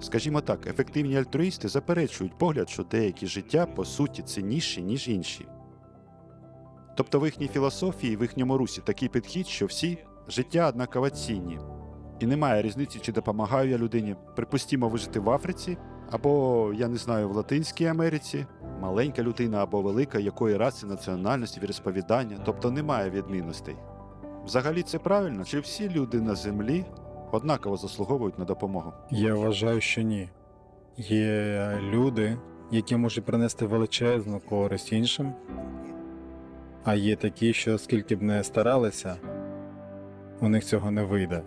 Скажімо так, ефективні альтруїсти заперечують погляд, що деякі життя по суті цінніші, ніж інші. Тобто в їхній філософії, в їхньому русі такий підхід, що всі життя однаково цінні. І немає різниці, чи допомагаю я людині. Припустімо, вижити в Африці, або, я не знаю, в Латинській Америці, маленька людина або велика, якої раси, національності, віросповідання, тобто немає відмінностей. Взагалі це правильно, чи всі люди на землі однаково заслуговують на допомогу? Я вважаю, що ні. Є люди, які можуть принести величезну користь іншим, а є такі, що скільки б не старалися, у них цього не вийде.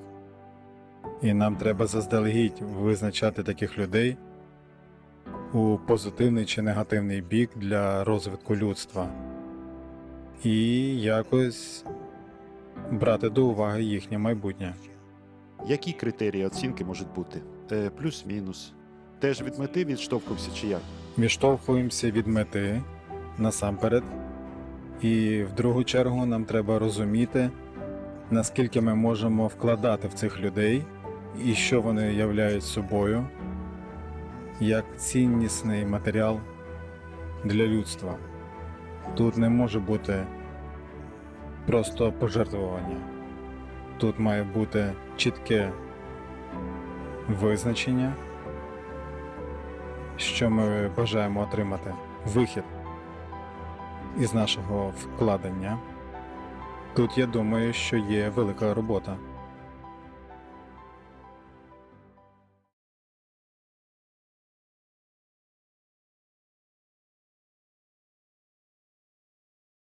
І нам треба заздалегідь визначати таких людей у позитивний чи негативний бік для розвитку людства і якось брати до уваги їхнє майбутнє. Які критерії оцінки можуть бути? Е, плюс-мінус. Теж від мети відштовхувався чи як? Відштовхуємося від мети насамперед, і в другу чергу нам треба розуміти, наскільки ми можемо вкладати в цих людей і що вони являють собою як ціннісний матеріал для людства. Тут не може бути просто пожертвування. Тут має бути чітке визначення що ми бажаємо отримати вихід із нашого вкладення. Тут я думаю, що є велика робота.